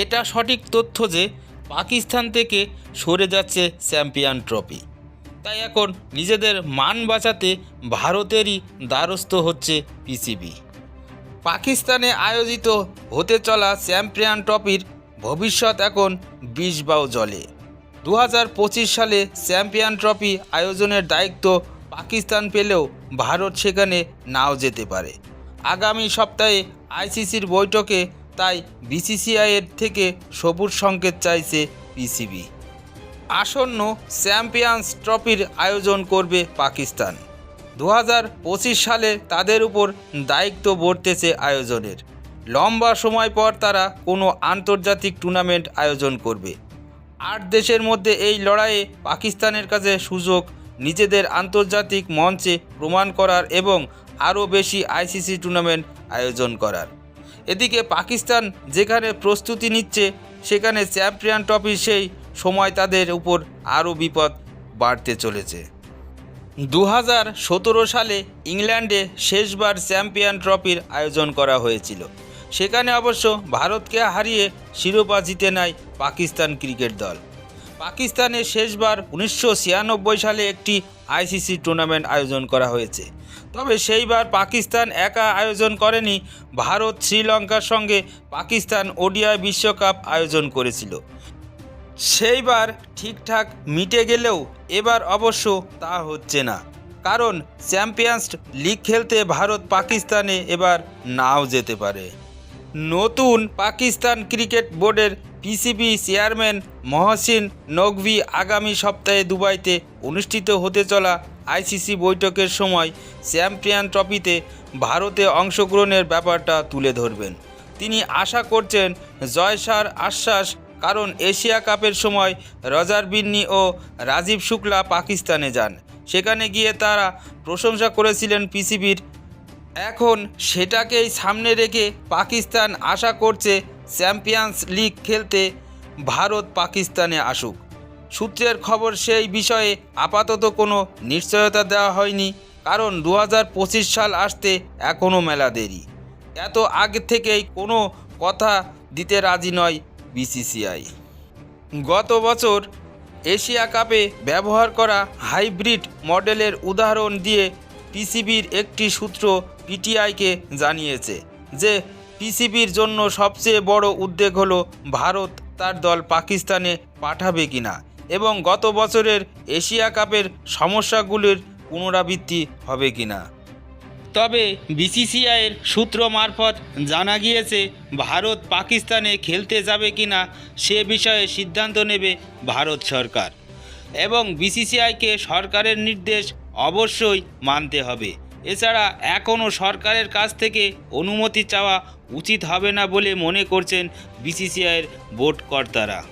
এটা সঠিক তথ্য যে পাকিস্তান থেকে সরে যাচ্ছে চ্যাম্পিয়ন ট্রফি। তাই এখন নিজেদের মান বাঁচাতে ভারতেরই দ্বারস্থ হচ্ছে পিসিবি। পাকিস্তানে আয়োজিত হতে চলা চ্যাম্পিয়ন ট্রফির ভবিষ্যৎ এখন বিষ বাউ জলে। দু হাজার পঁচিশ সালে চ্যাম্পিয়ন ট্রফি আয়োজনের দায়িত্ব পাকিস্তান পেলেও ভারত সেখানে নাও যেতে পারে। আগামী সপ্তাহে আইসিসির বৈঠকে তাই বিসিসিআইয়ের থেকে সবুজ সংকেত চাইছে পিসিবি আসন্ন চ্যাম্পিয়ন্স ট্রফির আয়োজন করবে পাকিস্তান। দু হাজার পঁচিশ সালে তাদের উপর দায়িত্ব বর্তেছে আয়োজনের। লম্বা সময় পর তারা কোনো আন্তর্জাতিক টুর্নামেন্ট আয়োজন করবে। আট দেশের মধ্যে এই লড়াইয়ে পাকিস্তানের কাছে সুযোগ, নিজেদের আন্তর্জাতিক মঞ্চে প্রমাণ করার এবং আরও বেশি আইসিসি টুর্নামেন্ট আয়োজন করার। এদিকে পাকিস্তান যেখানে প্রস্তুতি নিচ্ছে, সেখানে চ্যাম্পিয়ন ট্রফির সেই সময় তাদের উপর আরও বিপদ বাড়তে চলেছে। দু সালে ইংল্যান্ডে শেষবার চ্যাম্পিয়ন ট্রফির আয়োজন করা হয়েছিল। সেখানে অবশ্য ভারতকে হারিয়ে শিরোপা জিতে নেয় পাকিস্তান ক্রিকেট দল। পাকিস্তানে শেষবার উনিশশো ছিয়ানব্বই সালে একটি আইসিসি টুর্নামেন্ট আয়োজন করা হয়েছে। তবে সেইবার পাকিস্তান একা আয়োজন করেনি। ভারত শ্রীলঙ্কার সঙ্গে পাকিস্তান ওডিআই বিশ্বকাপ আয়োজন করেছিল। সেইবার ঠিকঠাক মিটে গেলেও এবার অবশ্য তা হচ্ছে না। কারণ চ্যাম্পিয়ন্স লিগ খেলতে ভারত পাকিস্তানে এবার নাও যেতে পারে। নতুন পাকিস্তান ক্রিকেট বোর্ডের পিসিবি চেয়ারম্যান মহসিন নকভি আগামী সপ্তাহে দুবাইতে অনুষ্ঠিত হতে চলা আইসিসি বৈঠকের সময় চ্যাম্পিয়ন ট্রফিতে ভারতে অংশগ্রহণের ব্যাপারটা তুলে ধরবেন। তিনি আশা করছেন জয়সার আশ্বাস কারণ এশিয়া কাপের সময় রজার বিন্নি ও রাজীব শুক্লা পাকিস্তানে যান। সেখানে গিয়ে তারা প্রশংসা করেছিলেন পিসিবির। এখন সেটাকেই সামনে রেখে পাকিস্তান আশা করছে চ্যাম্পিয়ন্স লিগ খেলতে ভারত পাকিস্তানে আসুক। সূত্রের খবর সেই বিষয়ে আপাতত কোনো নিশ্চয়তা দেওয়া হয়নি, কারণ দু হাজার পঁচিশ সাল আসতে এখনও মেলা দেরি। এত আগে থেকেই কোনো কথা দিতে রাজি নয় বিসিসিআই। গত বছর এশিয়া কাপে ব্যবহার করা হাইব্রিড মডেলের উদাহরণ দিয়ে পিসিবির একটি সূত্র পিটিআইকে জানিয়েছে যে পিসিবির জন্য সবচেয়ে বড় উদ্বেগ হলো ভারত তার দল পাকিস্তানে পাঠাবে কিনা। এবং গত বছরের এশিয়া কাপের সমস্যাগুলির পুনরাবৃত্তি হবে কিনা। তবে বিসিসিআইয়ের সূত্র মারফত জানা গিয়েছে ভারত পাকিস্তানে খেলতে যাবে কিনা সে বিষয়ে সিদ্ধান্ত নেবে ভারত সরকার। এবং বিসিসিআইকে সরকারের নির্দেশ অবশ্যই মানতে হবে। এছাড়া এখনও সরকারের কাছ থেকে অনুমতি চাওয়া উচিত হবে না বলে মনে করছেন বিসিসিআইয়ের বোর্ড কর্তারা।